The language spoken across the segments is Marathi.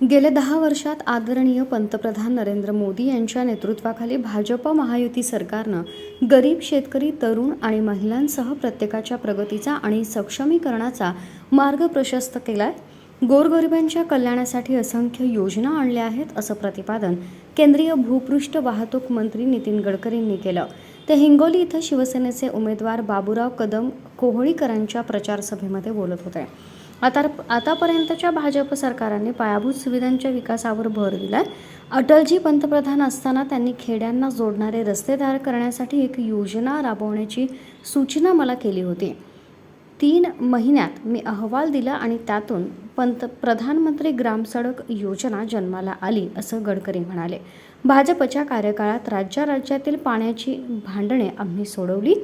गेल्या दहा वर्षात आदरणीय पंतप्रधान नरेंद्र मोदी यांच्या नेतृत्वाखाली भाजप महायुती सरकारनं गरीब शेतकरी तरुण आणि महिलांसह प्रत्येकाच्या प्रगतीचा आणि सक्षमीकरणाचा मार्ग प्रशस्त केलाय. गोरगरिबांच्या कल्याणासाठी असंख्य योजना आणल्या आहेत असं प्रतिपादन केंद्रीय भूपृष्ठ वाहतूक मंत्री नितीन गडकरींनी केलं. ते हिंगोली इथं शिवसेनेचे उमेदवार बाबूराव कदम कोहळीकरांच्या प्रचारसभेमध्ये बोलत होते. आता आतापर्यंतच्या भाजप सरकारांनी पायाभूत सुविधांच्या विकासावर भर दिलाय. अटलजी पंतप्रधान असताना त्यांनी खेड्यांना जोडणारे रस्ते तयार करण्यासाठी एक योजना राबवण्याची सूचना मला केली होती. तीन महिन्यात मी अहवाल दिला आणि त्यातून पंत प्रधानमंत्री ग्रामसडक योजना जन्माला आली असं गडकरी म्हणाले. भाजपच्या कार्यकाळात राज्या राज्यातील पाण्याची भांडणे आम्ही सोडवली.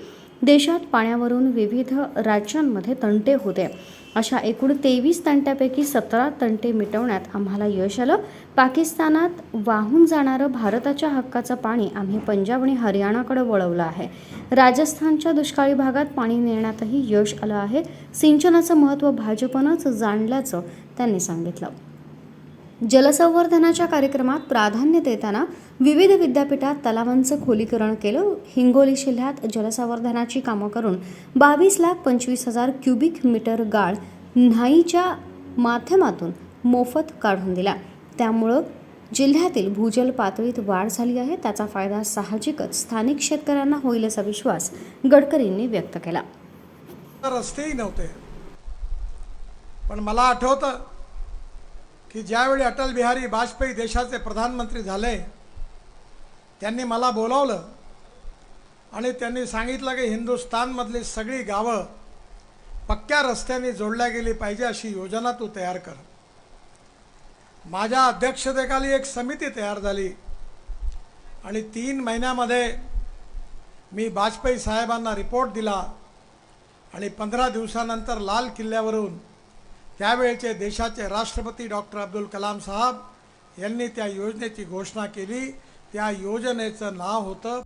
देशात पाण्यावरून विविध राज्यांमध्ये तंटे होते. अशा एकूण तेवीस तंट्यापैकी सतरा तंटे मिटवण्यात आम्हाला यश आलं. पाकिस्तानात वाहून जाणारं भारताच्या हक्काचं पाणी आम्ही पंजाब आणि हरियाणाकडे वळवलं आहे. राजस्थानच्या दुष्काळी भागात पाणी नेण्यातही यश आलं आहे. सिंचनाचं महत्त्व भाजपनंच जाणल्याचं त्यांनी सांगितलं. जलसंवर्धनाच्या कार्यक्रमात प्राधान्य देताना विविध विद्यापीठात तलावांचं खोलीकरण केलं. हिंगोली जिल्ह्यात जलसंवर्धनाची कामं करून बावीस लाख पंचवीस हजार क्युबिक मीटर गाळ न्हाईच्या माध्यमातून मोफत काढून दिला. त्यामुळं जिल्ह्यातील भूजल पातळीत वाढ झाली आहे. त्याचा फायदा साहजिकच स्थानिक शेतकऱ्यांना होईल असा विश्वास गडकरींनी व्यक्त केला. रस्तेही नव्हते. पण मला आठवतं की ज्यावेळी अटल बिहारी वाजपेयी देशाचे प्रधानमंत्री झाले त्यांनी मला बोलावलं आणि त्यांनी सांगितलं की हिंदुस्थानमधली सगळी गावं पक्क्या रस्त्याने जोडल्या गेली पाहिजे अशी योजना तू तयार कर. माझ्या अध्यक्षतेखाली एक समिती तयार झाली आणि तीन महिन्यामध्ये मी वाजपेयी साहेबांना रिपोर्ट दिला आणि पंधरा दिवसानंतर लाल किल्ल्यावरून त्यावेळचे देशाचे राष्ट्रपती डॉक्टर अब्दुल कलाम साहेब यांनी त्या योजनेची घोषणा केली. त्या योजनेचं नाव होतं